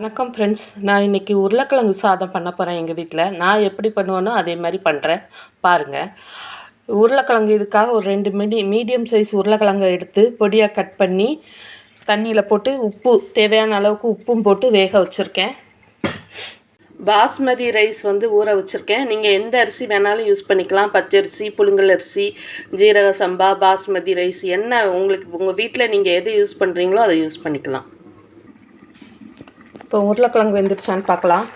வணக்கம் ஃப்ரெண்ட்ஸ் நான் இன்றைக்கி உருளைக்கிழங்கு சாதம் பண்ண போகிறேன் எங்கள் வீட்டில் நான் எப்படி பண்ணுவேனோ அதே மாதிரி பண்ணுறேன் பாருங்கள் உருளைக்கிழங்கு இதுக்காக ஒரு ரெண்டு மீடி மீடியம் சைஸ் உருளைக்கிழங்கை எடுத்து பொடியாக கட் பண்ணி தண்ணியில் போட்டு உப்பு தேவையான அளவுக்கு உப்பும் போட்டு வேக வச்சுருக்கேன். பாஸ்மதி ரைஸ் வந்து ஊற வச்சுருக்கேன். நீங்கள் எந்த அரிசி வேணாலும் யூஸ் பண்ணிக்கலாம். பச்சரிசி புழுங்கல் அரிசி ஜீரக சம்பா பாஸ்மதி ரைஸ் என்ன உங்களுக்கு உங்கள் வீட்டில் நீங்கள் எது யூஸ் பண்ணுறீங்களோ அதை யூஸ் பண்ணிக்கலாம். இப்போ உருளைக்கிழங்கு வெந்துடுச்சான்னு பார்க்கலாம்.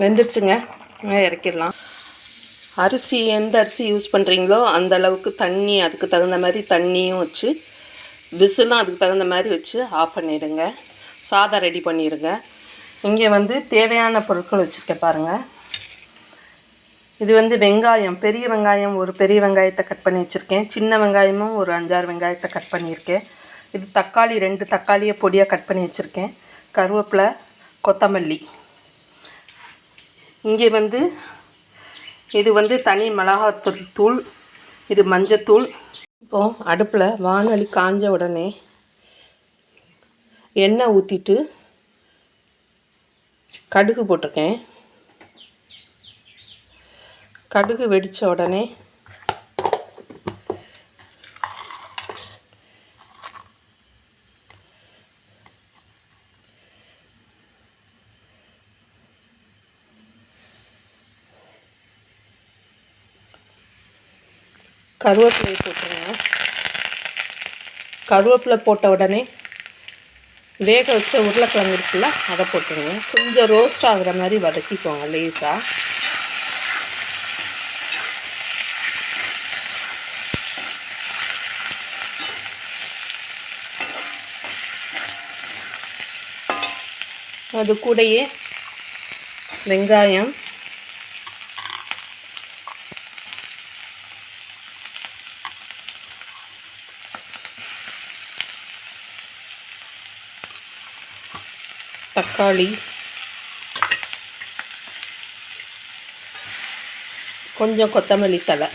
வெந்துருச்சுங்க இறக்கிடலாம். அரிசி எந்த அரிசி யூஸ் பண்ணுறீங்களோ அந்த அளவுக்கு தண்ணி அதுக்கு தகுந்த மாதிரி தண்ணியும் வச்சு விசிலும் அதுக்கு தகுந்த மாதிரி வச்சு ஆஃப் பண்ணிடுங்க. சாதம் ரெடி பண்ணிடுங்க. இங்கே வந்து தேவையான பொருட்கள் வச்சுருக்கேன் பாருங்கள் இது வந்து வெங்காயம். பெரிய வெங்காயம் ஒரு பெரிய வெங்காயத்தை கட் பண்ணி வச்சுருக்கேன். சின்ன வெங்காயமும் ஒரு அஞ்சாறு வெங்காயத்தை கட் பண்ணியிருக்கேன். இது தக்காளி ரெண்டு தக்காளியை பொடியாக கட் பண்ணி வச்சுருக்கேன். கருவேப்பிலை கொத்தமல்லி. இங்கே வந்து இது வந்து தனி மிளகாத்தூள் தூள். இது மஞ்சத்தூள். இப்போது அடுப்பில் வானொலி காஞ்ச உடனே எண்ணெய் ஊற்றிட்டு கடுகு போட்டிருக்கேன். கடுகு வெடித்த உடனே கருவேப்பிலை போட்டுருங்க. கருவேப்பிலை போட்ட உடனே வேக வச்ச உருளைக்கிழங்கு இருக்குல்ல அதை போட்டுருங்க. கொஞ்சம் ரோஸ்ட் ஆகுற மாதிரி வதக்கிக்கோங்க லேசாக அது கூடயே வெங்காயம். தக்காளி. கொஞ்சம் கொத்தமல்லி தலை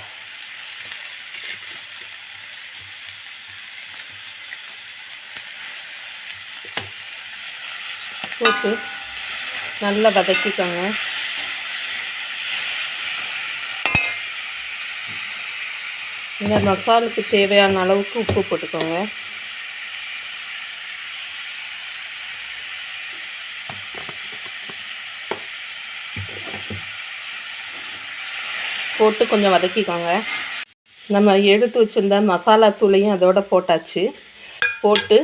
போட்டு நல்லா வதக்கிக்கோங்க. இந்த மசாலுக்கு தேவையான அளவுக்கு உப்பு போட்டுக்கோங்க. போட்டு கொஞ்சம் வதக்கிக்கோங்க. நம்ம எடுத்து வச்சுருந்த மசாலா தூளையும் அதோட போட்டாச்சு. போட்டு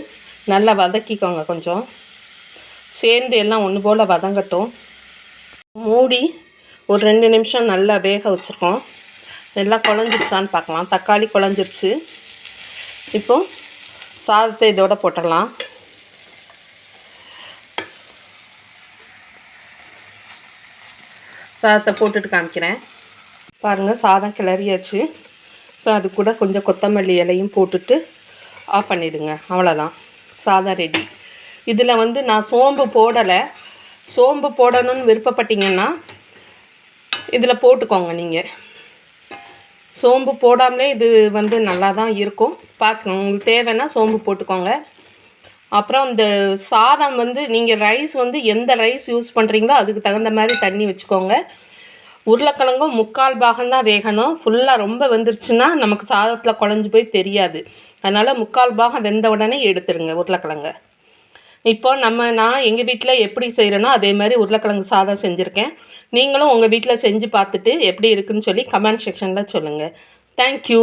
நல்லா வதக்கிக்கோங்க கொஞ்சம். சேர்ந்து எல்லாம் ஒன்று போல் வதங்கட்டும். மூடி ஒரு ரெண்டு நிமிஷம் நல்லா வேக வச்சுருக்கோம். எல்லாம் குழஞ்சிருச்சான்னு பார்க்கலாம். தக்காளி குழஞ்சிருச்சு. இப்போது சாதத்தை இதோட போட்டுடலாம். சாதத்தை போட்டுட்டு காமிக்கிறேன். பாருங்கள் சாதம் கிளறியாச்சு. இப்போ அது கூட கொஞ்சம் கொத்தமல்லி இலையும் போட்டுட்டு ஆஃப் பண்ணிவிடுங்க அவ்வளோதான் சாதம் ரெடி இதில் வந்து நான் சோம்பு போடலை. சோம்பு போடணும்னு விருப்பப்பட்டீங்கன்னா இதில் போட்டுக்கோங்க நீங்கள் சோம்பு போடாமலே இது வந்து நல்லா தான் இருக்கும். பார்க்கணும் உங்களுக்கு தேவைன்னா சோம்பு போட்டுக்கோங்க. அப்புறம் இந்த சாதம் வந்து நீங்கள் ரைஸ் வந்து எந்த ரைஸ் யூஸ் பண்ணுறீங்களோ அதுக்கு தகுந்த மாதிரி தண்ணி வச்சுக்கோங்க. உருளைக்கிழங்கும் முக்கால் பாகம்தான் வேகணும். ஃபுல்லாக ரொம்ப வெந்துருச்சுன்னா நமக்கு சாதத்தில் குழஞ்சி போய் தெரியாது. அதனால் முக்கால் பாகம் வெந்த உடனே எடுத்துருங்க உருளைக்கிழங்க. இப்போ நம்ம நான் எங்கள் வீட்டில் எப்படி செய்கிறேனோ அதே மாதிரி உருளைக்கிழங்கு சாதம் செஞ்சுருக்கேன். நீங்களும் உங்கள் வீட்டில் செஞ்சு பார்த்துட்டு எப்படி இருக்குன்னு சொல்லி கமெண்ட் செக்ஷனில் சொல்லுங்கள் தேங்க்யூ